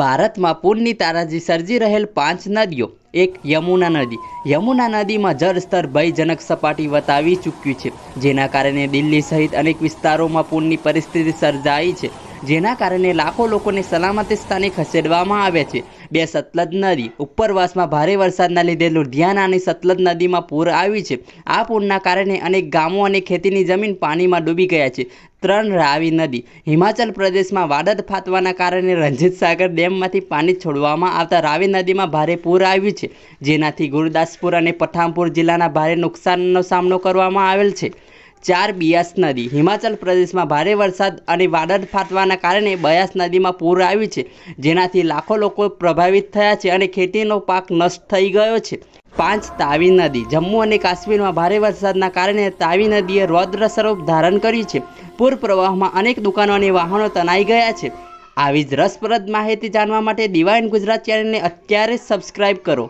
ભારતમાં પૂરની તારાજી સર્જી રહેલ પાંચ નદીઓ એક યમુના નદી. યમુના નદીમાં જળસ્તર ભયજનક સપાટી વતાવી ચૂક્યું છે, જેના કારણે દિલ્હી સહિત અનેક વિસ્તારોમાં પૂરની પરિસ્થિતિ સર્જાઈ છે. જેના કારણે લાખો લોકોને સલામતી સ્થાને ખસેડવામાં આવ્યા છે. બે સતલજ નદી, ઉપરવાસમાં ભારે વરસાદના લીધે અને સતલજ નદીમાં પૂર આવ્યું છે. આ પૂરના કારણે અનેક ગામો અને ખેતીની જમીન પાણીમાં ડૂબી ગયા છે. ત્રણ રાવી નદી, હિમાચલ પ્રદેશમાં વાદળ ફાટવાના કારણે રંજીત સાગર ડેમમાંથી પાણી છોડવામાં આવતા રાવી નદીમાં ભારે પૂર આવ્યું છે. જેનાથી ગુરદાસપુર અને પઠાણપુર જિલ્લાના ભારે નુકસાનનો સામનો કરવામાં આવેલ છે. ચાર બિયાસ નદી, હિમાચલ પ્રદેશમાં ભારે વરસાદ અને વાદળ ફાટવાના કારણે બયાસ નદીમાં પૂર આવ્યું છે, જેનાથી લાખો લોકો પ્રભાવિત થયા છે અને ખેતીનો પાક નષ્ટ થઈ ગયો છે. પાંચ તાવી નદી, જમ્મુ અને કાશ્મીરમાં ભારે વરસાદના કારણે તાવી નદીએ રૌદ્ર સ્વરૂપ ધારણ કર્યું છે. પૂર પ્રવાહમાં અનેક દુકાનો અને વાહનો તણાઈ ગયા છે. આવી જ રસપ્રદ માહિતી જાણવા માટે દિવાઇન ગુજરાત ચેનલને અત્યારે સબસ્ક્રાઇબ કરો.